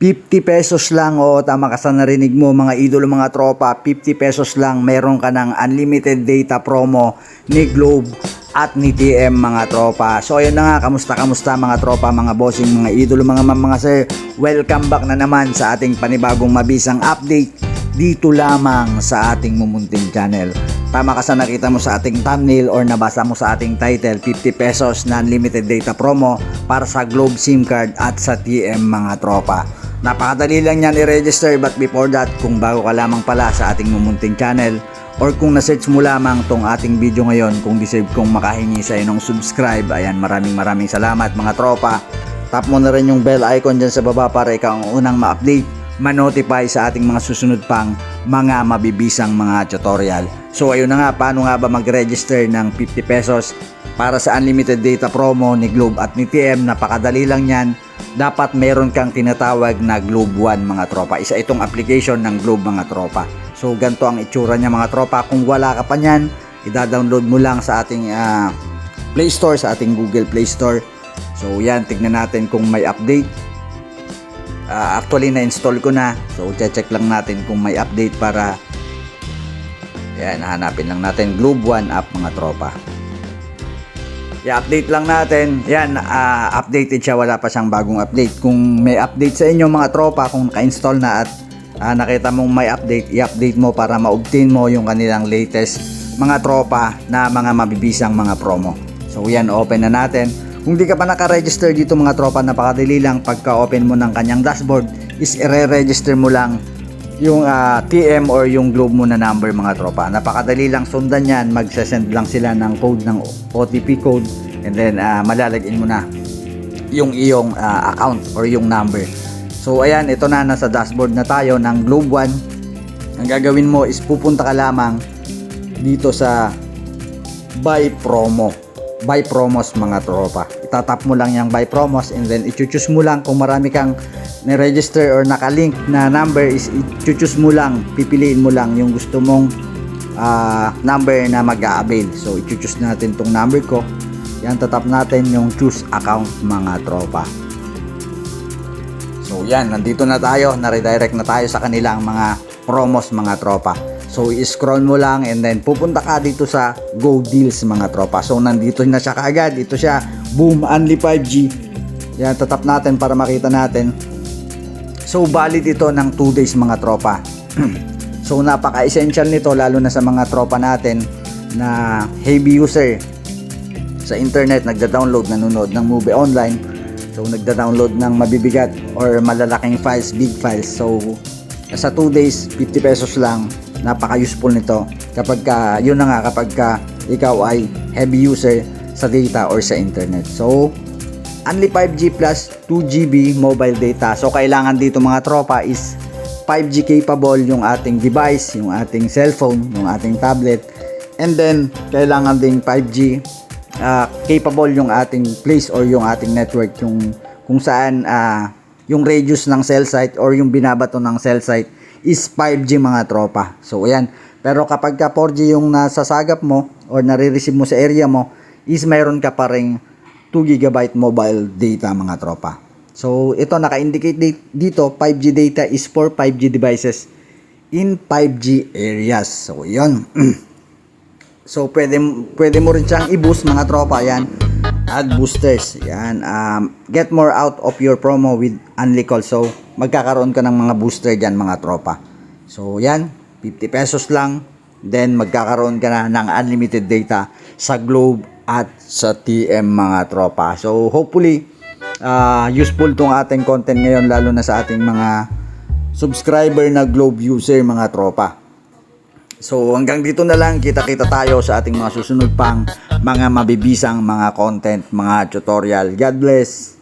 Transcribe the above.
50 pesos lang. O tama ka sa narinig mo mga idolo mga tropa. 50 pesos lang. Meron ka ng unlimited data promo ni Globe at ni TM mga tropa. So ayun na nga. Kamusta kamusta mga tropa mga bossing mga idolo mga mga sir? Welcome back na naman sa ating panibagong mabisang update dito lamang sa ating mumunting channel. Tama ka sa nakita mo sa ating thumbnail or nabasa mo sa ating title 50 pesos na unlimited data promo para sa Globe SIM card at sa TM mga tropa Napakadali lang yan i-register but before that kung bago ka lamang pala sa ating mumunting channel or kung na-search mo lamang tong ating video ngayon kung deserve kong makahingi sa inong subscribe ayan maraming maraming salamat mga tropa. Tap mo na rin yung bell icon dyan sa baba para ikaw ang unang ma-update ma-notify sa ating mga susunod pang mga mabibisang mga tutorial. So ayun na nga paano nga ba mag-register ng 50 pesos? Para sa unlimited data promo ni Globe at ni TM napakadali lang yan dapat meron kang tinatawag na Globe One mga tropa. Isa itong application ng Globe mga tropa. So ganito ang itsura niya mga tropa. Kung wala ka pa niyan, i-download mo lang sa ating ah, Play Store, sa ating Google Play Store. So yan, tignan natin kung may update. Ah, actually na-install ko na. So check lang natin kung may update para yan, hanapin lang natin Globe One app mga tropa. I-update lang natin. Yan, ah, updated siya. Wala pa siyang bagong update. Kung may update sa inyo mga tropa, kung naka-install na at ah, nakita mong may update, i-update mo para ma-obtain mo yung kanilang latest mga tropa na mga mabibisang mga promo. So yan, open na natin. Kung di ka pa naka-register dito mga tropa, napakadali lang pagka-open mo ng kanyang dashboard is i-re-register mo lang yung ah, TM or yung Globe mo na number mga tropa. Napakadali lang sundan yan. Magsasend lang sila ng code ng OTP code and then ah, malalagin mo na yung iyong ah, account or yung number. So ayan, ito na nasa dashboard na tayo ng Globe One. Ang gagawin mo is pupunta ka lamang dito sa buy promo. Buy promos mga tropa. Itatap mo lang yung buy promos and then i-choose mo lang kung marami kang na-register or nakalink na number is i-choose mo lang, pipiliin mo lang yung gusto mong ah, number na mag-a-avail. So i-choose natin tong number ko. Yan tatap natin yung choose account mga tropa. So yan, nandito na tayo, na-redirect na tayo sa kanilang mga promos mga tropa. So i-scroll mo lang and then pupunta ka dito sa Go Deals mga tropa. So nandito na siya kaagad, ito siya, boom, only 5G. Yan, tatap natin para makita natin. So valid ito ng 2 days mga tropa. so napaka-essential nito lalo na sa mga tropa natin na heavy user sa internet, nagda-download, nanonood ng movie online. So nagda-download ng mabibigat or malalaking files, big files. So sa 2 days, 50 pesos lang, napaka-useful nito. Kapag ka, yun na nga, kapag ka ikaw ay heavy user sa data or sa internet. So, only 5G plus 2GB mobile data. So, kailangan dito mga tropa is 5G capable yung ating device, yung ating cellphone, yung ating tablet. And then, kailangan ding 5G ah, capable yung ating place or yung ating network, yung kung saan ah, yung radius ng cell site or yung binabato ng cell site is 5G mga tropa. So, ayan. Pero kapag ka 4G yung nasasagap mo or nare-receive mo sa area mo, is mayroon ka pa ring 2 GB mobile data mga tropa. So, ito naka-indicate di- dito, 5G data is for 5G devices in 5G areas. So, yun. so, pwede, pwede mo rin siyang i-boost mga tropa. Yan. Add boosters. Yan. Um, get more out of your promo with Unlicol. So, magkakaroon ka ng mga booster dyan mga tropa. So, yan. 50 pesos lang. Then, magkakaroon ka na ng unlimited data sa Globe at sa TM mga tropa. So, hopefully, ah, useful tong ating content ngayon lalo na sa ating mga subscriber na Globe user mga tropa. So hanggang dito na lang kita-kita tayo sa ating mga susunod pang mga mabibisang mga content, mga tutorial. God bless.